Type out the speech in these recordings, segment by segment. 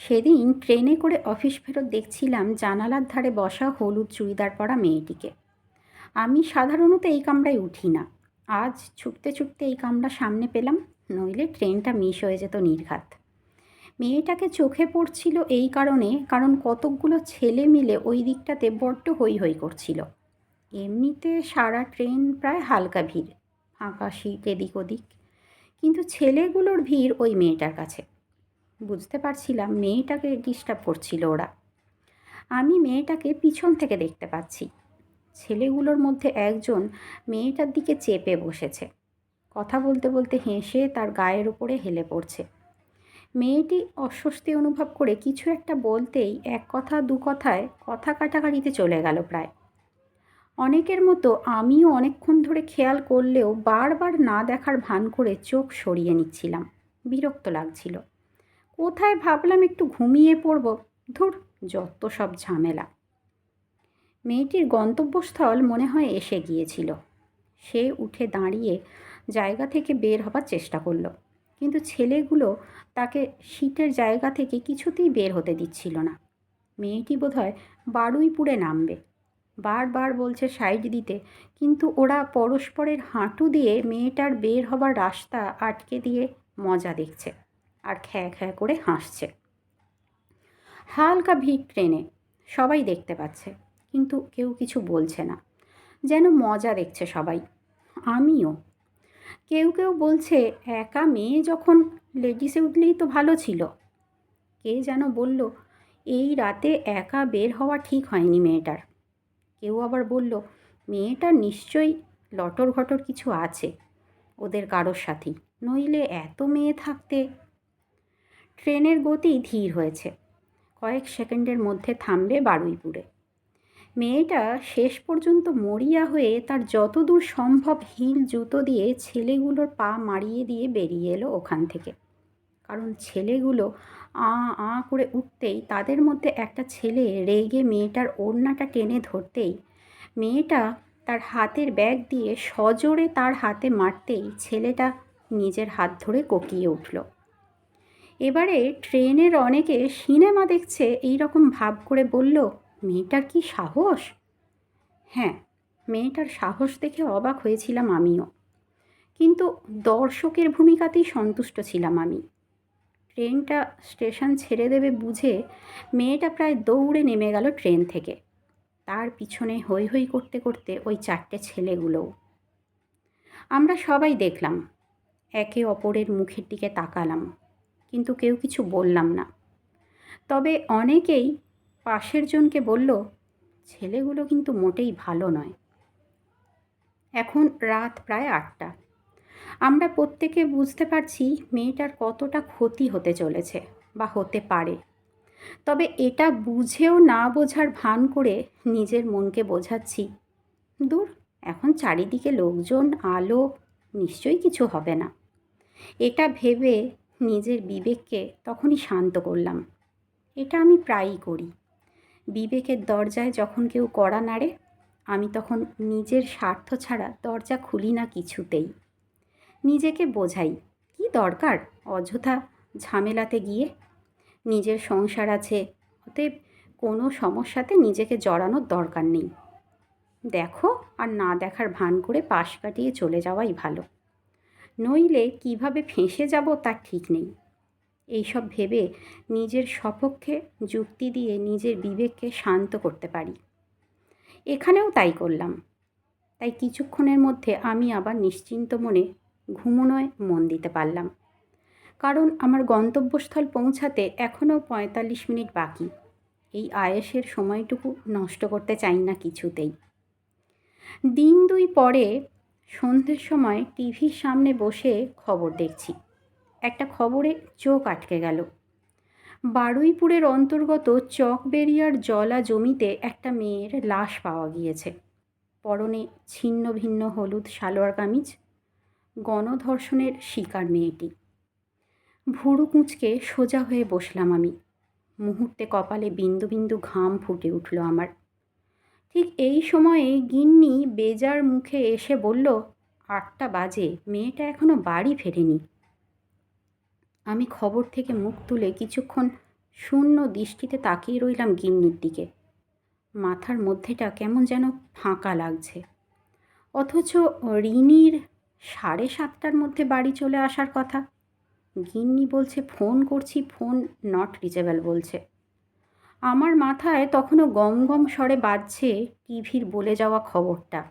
সেদিন ট্রেনে করে অফিস ফেরত দেখছিলাম জানালার ধারে বসা হলুদ চুড়িদার পরা মেয়েটিকে। আমি সাধারণত এই কামরায় উঠি না। আজ ছুটতে ছুটতে এই কামরা সামনে পেলাম, নইলে ট্রেনটা মিস হয়ে যেত নির্ঘাত। মেয়েটাকে চোখে পড়ছিল এই কারণে, কারণ কতকগুলো ছেলে মিলে ওই দিকটাতে বড্ড হই হই করছিল। এমনিতে সারা ট্রেন প্রায় হালকা ভিড় ফাঁকা সিট এদিক ওদিক কিন্তু ছেলেগুলোর ভিড় ওই মেয়েটার কাছে। বুঝতে পারছিলাম মেয়েটাকে ডিস্টার্ব করছিল ওরা। আমি মেয়েটাকে পিছন থেকে দেখতে পাচ্ছি। ছেলেগুলোর মধ্যে একজন মেয়েটার দিকে চেপে বসেছে। কথা বলতে বলতে হেসে তার গায়ের উপরে হেলে পড়ছে। মেয়েটি অস্বস্তি অনুভব করে কিছু একটা বলতেই এক কথা, দু কথায় কথা কাটাকাটিতে চলে গেল প্রায়। অনেকের মতো আমিও অনেকক্ষণ ধরে খেয়াল করলেও বারবার না দেখার ভান করে চোখ সরিয়ে নিচ্ছিলাম। বিরক্ত লাগছিল। কোথায় ভাবলাম একটু ঘুমিয়ে পড়ব? ধুর, যত সব ঝামেলা। মেয়েটির গন্তব্যস্থল মনে হয় এসে গিয়েছিল। সে উঠে দাঁড়িয়ে জায়গা থেকে বের হবার চেষ্টা করল। কিন্তু ছেলেগুলো তাকে সিটের জায়গা থেকে কিছুতেই বের হতে দিচ্ছিল না। মেয়েটি বোধহয় বারুইপুরে নামবে। বারবার বলছে সাইড দিতে, কিন্তু ওরা পরস্পরের হাঁটু দিয়ে মেয়েটার বের হবার রাস্তা আটকে দিয়ে মজা দেখছে। আর খ্যা খ্যা করে হাসছে। হালকা ভিড় ট্রেনে সবাই দেখতে পাচ্ছে, কিন্তু কেউ কিছু বলছে না। যেন মজা দেখছে সবাই। আমিও। কেউ কেউ বলছে, একা মেয়ে যখন লেডিসে উঠলেই তো ভালো ছিল। কে যেন বলল, এই রাতে একা বের হওয়া ঠিক হয়নি মেয়েটার। কেউ আবার বলল, মেয়েটার নিশ্চয়ই লটর ঘটর কিছু আছে, ওদের কারোর সাথেই। নইলে এত মেয়ে থাকতে ট্রেনের গতি ধীর হয়েছে। কয়েক সেকেন্ডের মধ্যে থামবে বারুইপুরে। মেয়েটা শেষ পর্যন্ত মরিয়া হয়ে তার যতদূর সম্ভব হিল জুতো দিয়ে ছেলেগুলোর পা মারিয়ে দিয়ে বেরিয়ে এলো ওখান থেকে। কারণ ছেলেগুলো আ আ করে উঠতেই তাদের মধ্যে একটা ছেলে রেগে মেয়েটার ওড়নাটা টেনে ধরতেই মেয়েটা তার হাতের ব্যাগ দিয়ে সজোরে তার হাতে মারতেই ছেলেটা নিজের হাত ধরে কোকিয়ে উঠল। এবারে ট্রেনের অনেকে সিনেমা দেখছে এই রকম ভাব করে বলল, মেয়েটার কি সাহস? হ্যাঁ মেয়েটার সাহস দেখে অবাক হয়েছিলাম আমিও। কিন্তু দর্শকের ভূমিকাতেই সন্তুষ্ট ছিলাম আমি। ট্রেনটা স্টেশন ছেড়ে দেবে বুঝে মেয়েটা প্রায় দৌড়ে নেমে গেল ট্রেন থেকে। তার পিছনে হই হই করতে করতে ওই চারটে ছেলেগুলোও। আমরা সবাই দেখলাম। একে অপরের মুখের দিকে তাকালাম। কিন্তু কেউ কিছু বললাম না। তবে অনেকেই পাশের জনকে বলল, ছেলেগুলো কিন্তু মোটেই ভালো নয়। এখন রাত প্রায় আটটা। আমরা প্রত্যেকে বুঝতে পারছি মেয়েটার কতটা ক্ষতি হতে চলেছে বা হতে পারে। তবে এটা বুঝেও না বোঝার ভান করে নিজের মনকে বোঝাচ্ছি, দূর, এখন চারিদিকে লোকজন, আলো, নিশ্চয়ই কিছু হবে না। এটা ভেবে নিজের বিবেককে তখনই শান্ত করলাম। এটা আমি প্রায়ই করি। বিবেকের দরজায় যখন কেউ কড়া নাড়ে, আমি তখন নিজের স্বার্থ ছাড়া দরজা খুলি না কিছুতেই। নিজেকে বোঝাই, কি দরকার? অযথা ঝামেলাতে গিয়ে? নিজের সংসার আছে, অতএব কোনো সমস্যাতে নিজেকে জড়ানোর দরকার নেই। দেখো আর না দেখার ভান করে পাশ কাটিয়ে চলে যাওয়াই ভালো। নইলে কীভাবে ফেঁসে যাব তার ঠিক নেই। এইসব ভেবে নিজের সপক্ষে যুক্তি দিয়ে নিজের বিবেককে শান্ত করতে পারি। এখানেও তাই করলাম। তাই কিছুক্ষণের মধ্যে আমি আবার নিশ্চিন্ত মনে ঘুমোনোয় মন দিতে পারলাম। কারণ আমার গন্তব্যস্থল পৌঁছাতে এখনও পঁয়তাল্লিশ মিনিট বাকি। এই আয়েসের সময়টুকু নষ্ট করতে চাই না কিছুতেই। দিন দুই পরে সন্ধ্যের সময় টিভির সামনে বসে খবর দেখছি। একটা খবরে চোখ আটকে গেল। বারুইপুরের অন্তর্গত চকবেরিয়ার জলা জমিতে একটা মেয়ের লাশ পাওয়া গিয়েছে। পরনে ছিন্ন ভিন্ন হলুদ সালোয়ার কামিজ, গণধর্ষণের শিকার মেয়েটি। ভুরু কুঁচকে সোজা হয়ে বসলাম আমি। মুহূর্তে কপালে বিন্দু বিন্দু ঘাম ফুটে উঠল আমার। ঠিক এই সময়ে গিন্নি বেজার মুখে এসে বলল, আটটা বাজে, মেয়েটা এখনও বাড়ি ফেরেনি। আমি খবর থেকে মুখ তুলে কিছুক্ষণ শূন্য দৃষ্টিতে তাকিয়ে রইলাম গিন্নির দিকে। মাথার মধ্যেটা কেমন যেন ফাঁকা লাগছে। অথচ রিনির সাড়ে সাতটার মধ্যে বাড়ি চলে আসার কথা। গিন্নি বলছে, ফোন করছি, ফোন নট রিচেবল, বলছে। আমার মাথায় তখনও গম গম স্বরে বাজছে টিভির বলে যাওয়া খবরটা।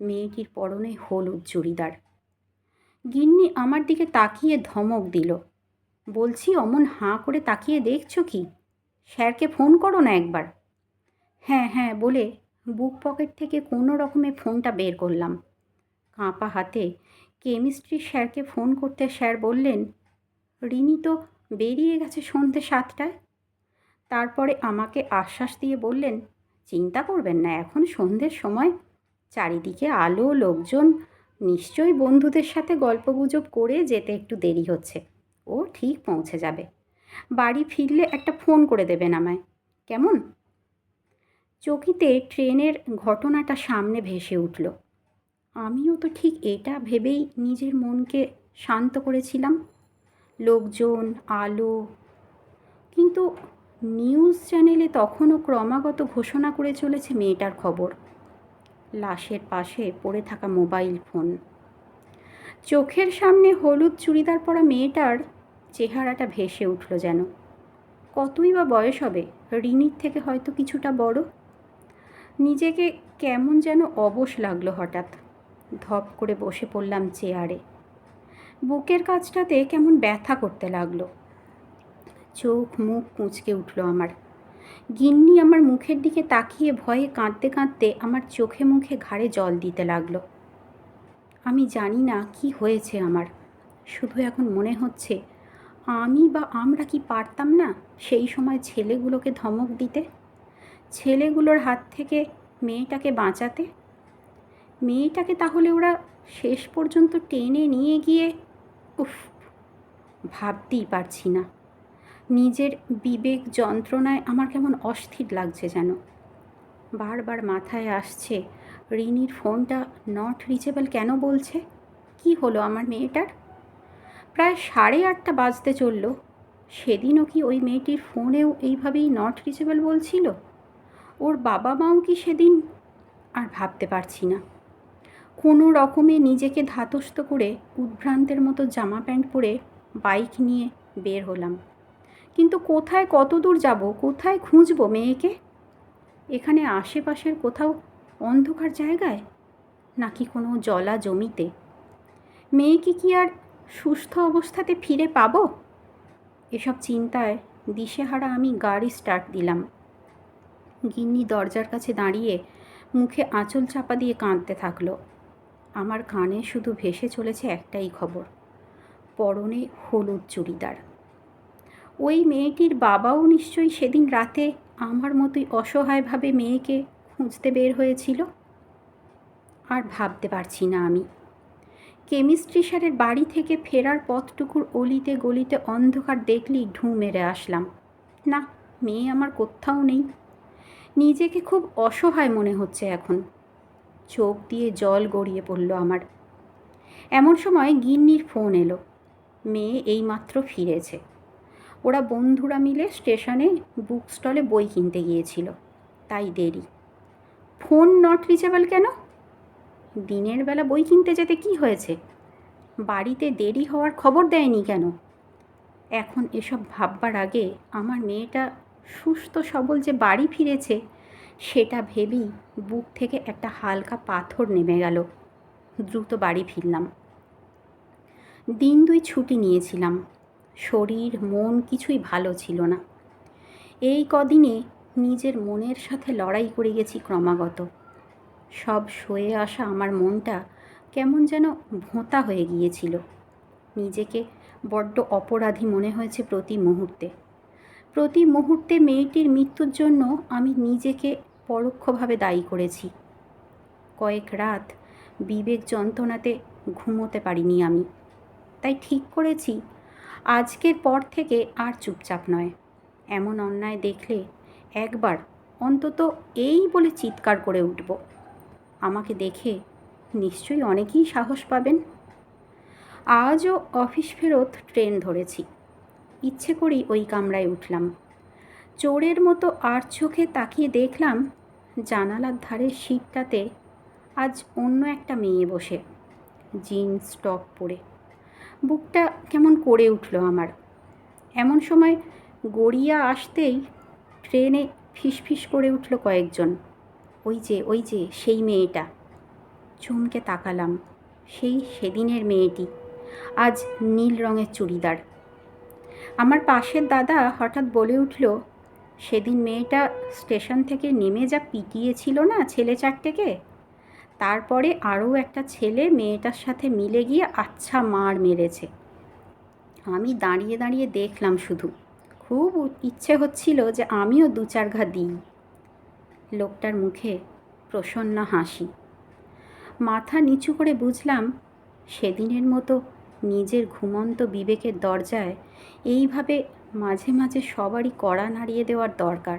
মেয়েটির পরনে হলুদ চুড়িদার। গিন্নি আমার দিকে তাকিয়ে ধমক দিল। বলছি, অমন হাঁ করে তাকিয়ে দেখছ কি? স্যারকে ফোন করো না একবার। হ্যাঁ হ্যাঁ বলে বুক পকেট থেকে কোনো রকমে ফোনটা বের করলাম। কাঁপা হাতে কেমিস্ট্রি স্যারকে ফোন করতে স্যার বললেন, রিনি তো বেরিয়ে গেছে সন্ধ্যে সাতটায়। তারপরে আমাকে আশ্বাস দিয়ে বললেন, চিন্তা করবেন না, এখন সন্ধ্যের সময়। চারিদিকে আলো, লোকজন, নিশ্চয়ই বন্ধুদের সাথে গল্পগুজব করে যেতে একটু দেরি হচ্ছে। ও ঠিক পৌঁছে যাবে। বাড়ি ফিরলে একটা ফোন করে দেবেন আমায়। কেমন? চকিতে ট্রেনের ঘটনাটা সামনে ভেসে উঠল। আমিও তো ঠিক এটা ভেবেই নিজের মনকে শান্ত করেছিলাম। লোকজন, আলো, কিন্তু নিউজ চ্যানেলে তখনও ক্রমাগত ঘোষণা করে চলেছে মেয়েটার খবর। লাশের পাশে পড়ে থাকা মোবাইল ফোন। চোখের সামনে হলুদ চুড়িদার পরা মেয়েটার চেহারাটা ভেসে উঠল যেন। কতই বা বয়স হবে, রিনির থেকে হয়তো কিছুটা বড়। নিজেকে কেমন যেন অবশ লাগল হঠাৎ। ধপ করে বসে পড়লাম চেয়ারে। বুকের কাছটাতে কেমন ব্যথা করতে লাগল। চোখ মুখ কুঁচকে উঠল আমার। গিন্নি আমার মুখের দিকে তাকিয়ে ভয়ে কাঁদতে কাঁদতে আমার চোখে মুখে ঘাড়ে জল দিতে লাগল। আমি জানি না কি হয়েছে আমার। শুধু এখন মনে হচ্ছে, আমি বা আমরা কি পারতাম না সেই সময় ছেলেগুলোকে ধমক দিতে? ছেলেগুলোর হাত থেকে মেয়েটাকে বাঁচাতে? মেয়েটাকে তাহলে ওরা শেষ পর্যন্ত টেনে নিয়ে গিয়ে, উফ, ভাবতেই পারছি না। নিজের বিবেক যন্ত্রণায় আমার কেমন অস্থির লাগছে যেন। বারবার মাথায় আসছে, রিনির ফোনটা নট রিচেবল কেন বলছে? কি হলো আমার মেয়েটার? প্রায় সাড়ে আটটা বাজতে চলল। সেদিনও কি ওই মেয়েটির ফোনেও এইভাবেই নট রিচেবল বলছিল? ওর বাবা মাও কি সেদিন? আর ভাবতে পারছি না। কোনো রকমে নিজেকে ধাতস্থ করে উদ্ভ্রান্তের মতো জামা প্যান্ট পরে বাইক নিয়ে বের হলাম। কিন্তু কোথায় কত দূর যাব, কোথায় খুঁজবো মেয়েকে? এখানে আশেপাশের কোথাও অন্ধকার জায়গায়? নাকি কোনো জলা জমিতে? মেয়েকে কি আর সুস্থ অবস্থাতে ফিরে পাব? এসব চিন্তায় দিশেহারা আমি গাড়ি স্টার্ট দিলাম। গিন্নি দরজার কাছে দাঁড়িয়ে মুখে আঁচল চাপা দিয়ে কাঁদতে থাকল। আমার কানে শুধু ভেসে চলেছে একটাই খবর, পরনে হলুদ চুড়িদার। ওই মেয়েটির বাবাও নিশ্চয়ই সেদিন রাতে আমার মতোই অসহায়ভাবে মেয়েকে খুঁজতে বের হয়েছিল? আর ভাবতে পারছি না আমি। কেমিস্ট্রি স্যারের বাড়ি থেকে ফেরার পথটুকুর অলিতে গলিতে অন্ধকার দেখলেই ঢু মেরে আসলাম। না, মেয়ে আমার কোথাও নেই। নিজেকে খুব অসহায় মনে হচ্ছে এখন। চোখ দিয়ে জল গড়িয়ে পড়ল আমার। এমন সময় গিন্নির ফোন এলো। মেয়ে এইমাত্র ফিরেছে। ওরা বন্ধুরা মিলে স্টেশনে বুক স্টলে বই কিনতে গিয়েছিল। তাই দেরি। ফোন নট রিচেবল কেন? দিনের বেলা বই কিনতে যেতে কি হয়েছে? বাড়িতে দেরি হওয়ার খবর দেয়নি কেন? এখন এসব ভাববার আগে আমার মেয়েটা সুস্থ সবল যে বাড়ি ফিরেছে, সেটা ভেবেই বুক থেকে একটা হালকা পাথর নেমে গেল। দ্রুত বাড়ি ফিরলাম। দিন দুই ছুটি নিয়েছিলাম। শরীর, মন কিছুই ভালো ছিল না। এই কদিনে নিজের মনের সাথে লড়াই করে গেছি ক্রমাগত। সব সয়ে আসা আমার মনটা কেমন যেন ভোঁতা হয়ে গিয়েছিল। নিজেকে বড্ড অপরাধী মনে হয়েছে প্রতি মুহূর্তে। প্রতি মুহূর্তে মেয়েটির মৃত্যুর জন্য আমি নিজেকে পরোক্ষভাবে দায়ী করেছি। কয়েক রাত বিবেক যন্ত্রণাতে ঘুমোতে পারিনি আমি। তাই ঠিক করেছি আজকের পর থেকে আর চুপচাপ নয়। এমন অন্যায় দেখলে একবার অন্তত এই বলে চিৎকার করে উঠব। আমাকে দেখে নিশ্চয়ই অনেকেই সাহস পাবেন। আজও অফিস ফেরত ট্রেন ধরেছি। ইচ্ছে করেই ওই কামরায় উঠলাম। চোরের মতো আর চোখে তাকিয়ে দেখলাম জানালার ধারের সিটটাতে আজ অন্য একটা মেয়ে বসে, জিন্স, টপ পরে। বুকটা কেমন করে উঠল আমার। এমন সময় গড়িয়া আসতেই ট্রেনে ফিসফিস করে উঠল কয়েকজন। ওই যে ওই যে, সেই মেয়েটা। চমকে তাকালাম, সেই সেদিনের মেয়েটি। আজ নীল রঙের চুড়িদার। আমার পাশের দাদা হঠাৎ বলে উঠল, সেদিন মেয়েটা স্টেশন থেকে নেমে যা পিটিয়েছিল না ছেলে চারটেকে? তারপরে আরও একটা ছেলে মেয়েটার সাথে মিলে গিয়ে আচ্ছা মার মেরেছে। আমি দাঁড়িয়ে দাঁড়িয়ে দেখলাম শুধু। খুব ইচ্ছে হচ্ছিল যে আমিও দু চার ঘা দিই। লোকটার মুখে প্রসন্ন হাসি। মাথা নিচু করে বুঝলাম, সেদিনের মতো নিজের ঘুমন্ত বিবেকের দরজায় এইভাবে মাঝে মাঝে সবারই কড়া নাড়িয়ে দেওয়ার দরকার।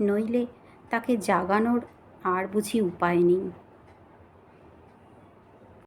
নইলে তাকে জাগানোর আর বুঝি উপায় নেই।